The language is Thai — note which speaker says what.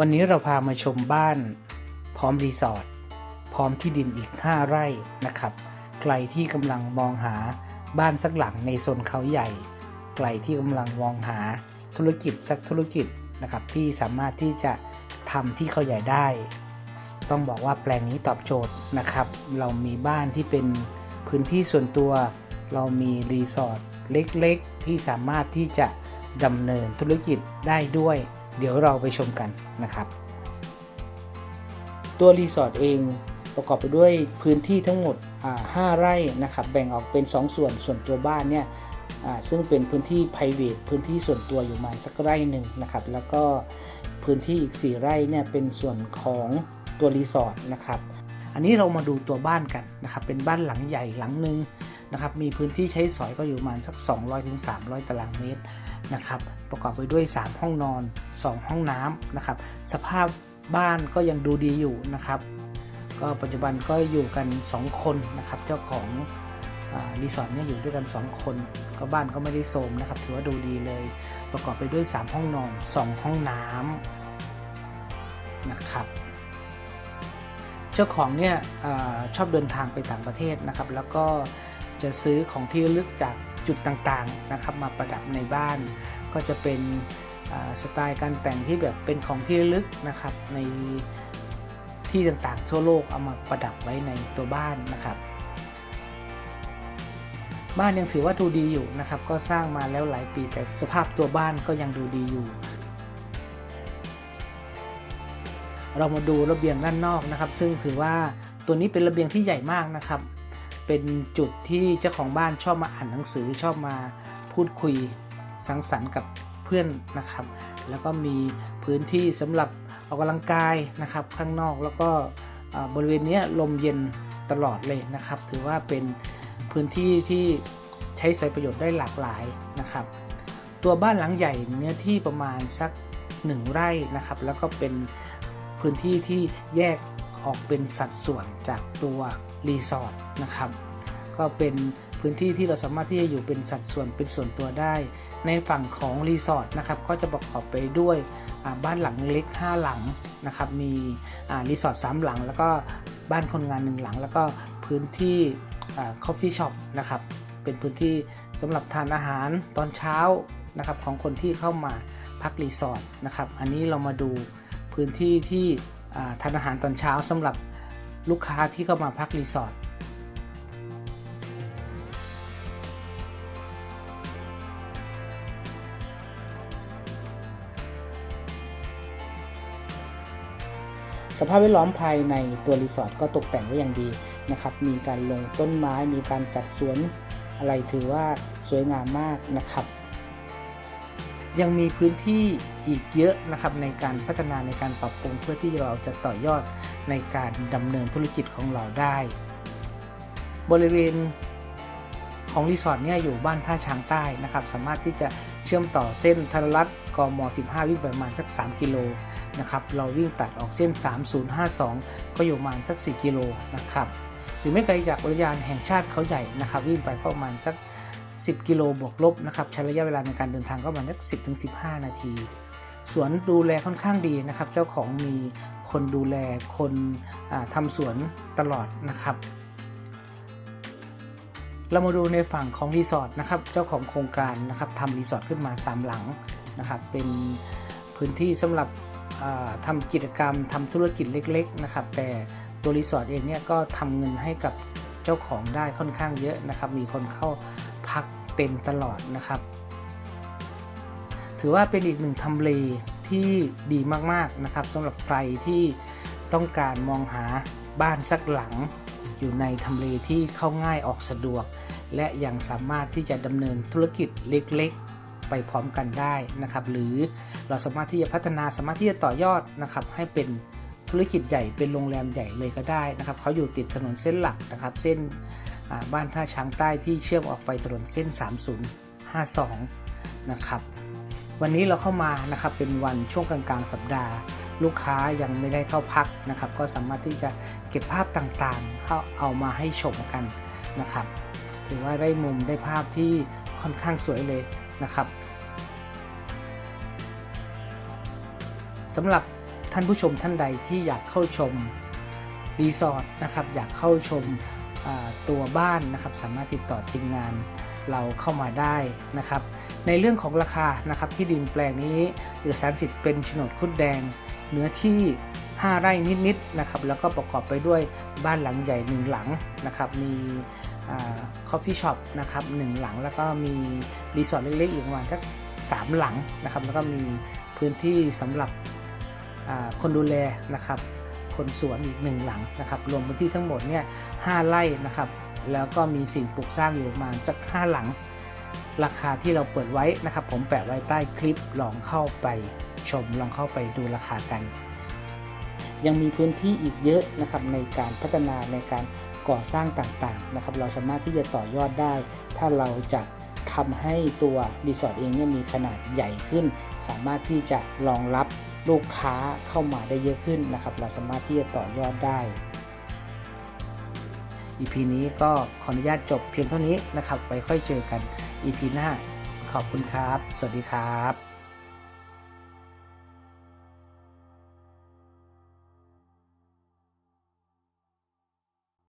Speaker 1: วันนี้เราพามาชมบ้าน พร้อมรีสอร์ทพร้อมที่ดินอีก 5 ไร่นะครับ ใครที่กำลังมองหาบ้านสักหลังในโซนเขาใหญ่ ใครที่กำลังมองหาธุรกิจสักธุรกิจนะครับที่สามารถที่จะทำที่เขาใหญ่ได้ ต้องบอกว่าแปลงนี้ตอบโจทย์นะครับ เรามีบ้านที่เป็นพื้นที่ส่วนตัว เรามีรีสอร์ทเล็กๆ ที่สามารถที่จะดำเนินธุรกิจได้ด้วย เดี๋ยวเราไปชมกันนะครับ ตัวรีสอร์ทเองประกอบไปด้วยพื้นที่ทั้งหมด 5 ไร่นะครับ แบ่งออกเป็น 2 ส่วน ส่วนตัวบ้านเนี่ยซึ่งเป็นพื้นที่ p r i v a t พื้นที่ส่วนตัวอยู่มาสักไร่หนึ่งนะครับ แล้วก็พื้นที่อีก 4 ไร่เนี่ยเป็นส่วนของตัวรีสอร์ทนะครับ อันนี้เรามาดูตัวบ้านกันนะครับ เป็นบ้านหลังใหญ่หลังหนึ่ง นะครับมีพื้นที่ใช้สอยก็อยู่ประมาณสัก 200-300 ตารางเมตรนะครับประกอบไปด้วย 3 ห้องนอน 2 ห้องน้ำนะครับสภาพบ้านก็ยังดูดีอยู่นะครับ ก็ปัจจุบันก็อยู่กัน 2 คนนะครับเจ้าของรีสอร์ทเนี่ยอยู่ด้วยกัน 2 คน ก็บ้านก็ไม่ได้โทรมนะครับถือว่าดูดีเลย ประกอบไปด้วย 3 ห้องนอน 2 ห้องน้ำนะครับเจ้าของเนี่ยอชอบเดินทางไปต่างประเทศนะครับ แล้วก็ จะซื้อของที่ลึกจากจุดต่างๆนะครับ มาประดับในบ้าน ก็จะเป็นสไตล์การแต่งที่แบบเป็นของที่ลึกนะครับ ในที่ต่างๆ ทั่วโลกเอามาประดับไว้ในตัวบ้านนะครับบ้านยังถือว่าดูดีอยู่นะครับ ก็สร้างมาแล้วหลายปีแต่สภาพตัวบ้านก็ยังดูดีอยู่ เรามาดูระเบียงด้านนอกนะครับ ซึ่งถือว่าตัวนี้เป็นระเบียงที่ใหญ่มากนะครับ เป็นจุดที่เจ้าของบ้านชอบมาอ่านหนังสือชอบมาพูดคุยสังสรรค์กับเพื่อนนะครับ แล้วก็มีพื้นที่สำหรับออกกำลังกายนะครับ ข้างนอกแล้วก็บริเวณนี้ลมเย็นตลอดเลยนะครับ ถือว่าเป็นพื้นที่ที่ใช้สอยประโยชน์ได้หลากหลายนะครับ ตัวบ้านหลังใหญ่เนื้อที่ประมาณสักหนึ่งไร่นะครับ แล้วก็เป็นพื้นที่ที่แยก ออกเป็นสัดส่วนจากตัวรีสอร์ทนะครับ ก็เป็นพื้นที่ที่เราสามารถที่จะอยู่เป็นสัดส่วนเป็นส่วนตัวได้ ในฝั่งของรีสอร์ทนะครับก็จะประกอบไปด้วยบ้านหลังเล็ก 5 หลังนะครับมีรีสอร์ท3หลัง แล้วก็บ้านคนงาน1หลัง แล้วก็พื้นที่คอฟฟี่ช็อปนะครับเป็นพื้นที่สำหรับทานอาหารตอนเช้านะครับของคนที่เข้ามาพักรีสอร์ทนะครับอันนี้เรามาดูพื้นที่ที่ ทานอาหารตอนเช้าสำหรับลูกค้าที่เข้ามาพักรีสอร์ทสภาพแวดล้อมภายในตัวรีสอร์ทก็ตกแต่งไว้อย่างดีนะครับ มีการลงต้นไม้ มีการจัดสวนอะไรถือว่าสวยงามมากนะครับ ยังมีพื้นที่อีกเยอะนะครับในการพัฒนาในการปรับปรุงเพื่อที่เราจะต่อยอดในการดำเนินธุรกิจของเราได้ บริเวณของรีสอร์ทเนี่ยอยู่บ้านท่าช้างใต้นะครับ สามารถที่จะเชื่อมต่อเส้นธนรัตกม 15 วิ่งไปประมาณสัก 3 กิโลนะครับ เราวิ่งตัดออกเส้น 3052 ก็อยู่ประมาณสัก 4 กิโลนะครับ หรือไม่ไกลจากอุทยานแห่งชาติเขาใหญ่นะครับ วิ่งไปประมาณสัก 10 กิโลบวกลบนะครับใช้ระยะเวลาในการเดินทางก็ประมาณสัก10ถึง15 นาที สวนดูแลค่อนข้างดีนะครับ เจ้าของมีคนดูแลคนอ่าทำสวนตลอดนะครับ เรามาดูในฝั่งของรีสอร์ทนะครับเจ้าของโครงการนะครับทำรีสอร์ทขึ้นมา 3 หลังนะครับ เป็นพื้นที่สำหรับอ่าทำกิจกรรมทำธุรกิจเล็ก ๆ นะครับ แต่ตัวรีสอร์ทเองเนี่ยก็ทำเงินให้กับเจ้าของได้ค่อนข้างเยอะนะครับ มีคนเข้า เต็มตลอดนะครับ ถือว่าเป็นอีกหนึ่งทำเลที่ดีมากๆนะครับสำหรับใครที่ต้องการมองหาบ้านสักหลัง อยู่ในทำเลที่เข้าง่ายออกสะดวก และยังสามารถที่จะดำเนินธุรกิจเล็กๆ ไปพร้อมกันได้นะครับ หรือเราสามารถที่จะพัฒนาสามารถที่จะต่อยอดนะครับ ให้เป็นธุรกิจใหญ่เป็นโรงแรมใหญ่เลยก็ได้นะครับเขาอยู่ติดถนนเส้นหลักนะครับ เส้น บ้านท่าช้างใต้ที่เชื่อมออกไปถนนเส้น 3052 นะครับ วันนี้เราเข้ามานะครับเป็นวันช่วงกลางๆสัปดาห์ ลูกค้ายังไม่ได้เข้าพักนะครับ ก็สามารถที่จะเก็บภาพต่างๆเาเอามาให้ชมกันนะครับ ถือว่าได้มุมได้ภาพที่ค่อนข้างสวยเลยนะครับสำหรับท่านผู้ชมท่านใดที่อยากเข้าชมรีสอร์ทนะครับ อยากเข้าชม ตัวบ้านนะครับ สามารถติดต่อทีมงานเราเข้ามาได้นะครับ ในเรื่องของราคานะครับที่ดินแปลงนี้เอกสารสิทธิ์เป็นโฉนดคุดแดง เนื้อที่ 5 ไร่นิดๆนะครับ แล้วก็ประกอบไปด้วยบ้านหลังใหญ่หนึ่งหลังนะครับ มีคอฟฟี่ช็อปนะครับหนึ่งหลังแล้วก็มีรีสอร์ทเล็กๆอีกประมาณสักสามหลังนะครับ แล้วก็มีพื้นที่สำหรับคนดูแลนะครับ คนสวนอีกหนึ่งหลังนะครับรวมพื้นที่ทั้งหมดเนี่ยห้าไร่นะครับแล้วก็มีสิ่งปลูกสร้างอยู่ประมาณสักห้าหลัง ราคาที่เราเปิดไว้นะครับ ผมแปะไว้ใต้คลิปลองเข้าไปชมลองเข้าไปดูราคากัน ยังมีพื้นที่อีกเยอะนะครับในการพัฒนาในการก่อสร้างต่างๆนะครับ เราสามารถที่จะต่อยอดได้ ถ้าเราจะทำให้ตัวรีสอร์ทเองเนี่ยมีขนาดใหญ่ขึ้น สามารถที่จะรองรับ ลูกค้าเข้ามาได้เยอะขึ้นนะครับ เราสามารถที่จะต่อยอดได้ EP นี้ก็ขออนุญาตจบเพียงเท่านี้นะครับไปค่อยเจอกัน EP หน้า ขอบคุณครับ สวัสดีครับ